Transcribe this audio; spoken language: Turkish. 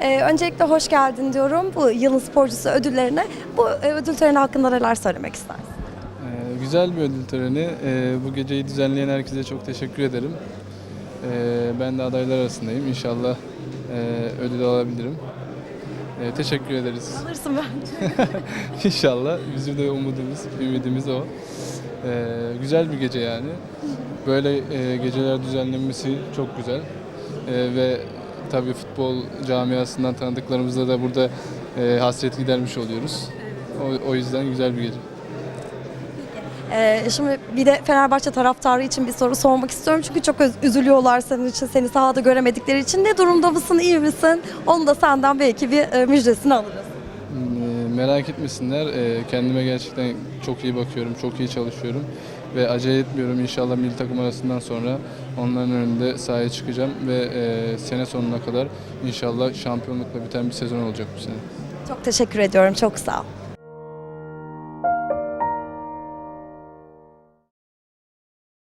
Ee, öncelikle hoş geldin diyorum bu yılın sporcusu ödüllerine. Bu e, ödül töreni hakkında neler söylemek istersin? Ee, güzel bir ödül töreni. Ee, bu geceyi düzenleyen herkese çok teşekkür ederim. Ee, ben de adaylar arasındayım. İnşallah e, ödül alabilirim. Ee, teşekkür ederiz. Alırsın bence. İnşallah. Bizim de umudumuz, ümidimiz o. Ee, güzel bir gece yani. Böyle e, geceler düzenlenmesi çok güzel. Ee, ve tabii futbol camiasından tanıdıklarımızla da burada e, hasret gidermiş oluyoruz. O, o yüzden güzel bir gece. Ee, şimdi bir de Fenerbahçe taraftarı için bir soru sormak istiyorum. Çünkü çok üzülüyorlar senin için, seni sahada göremedikleri için. Ne durumda mısın, iyi misin? Onu da senden belki bir e, müjdesini alırız. Hmm, Merak etmesinler. Ee, Kendime gerçekten çok iyi bakıyorum, çok iyi çalışıyorum ve acele etmiyorum. İnşallah milli takım arasından sonra onların önünde sahaya çıkacağım ve e, sene sonuna kadar inşallah şampiyonlukla biten bir sezon olacak bu sene. Çok teşekkür ediyorum, çok sağ ol.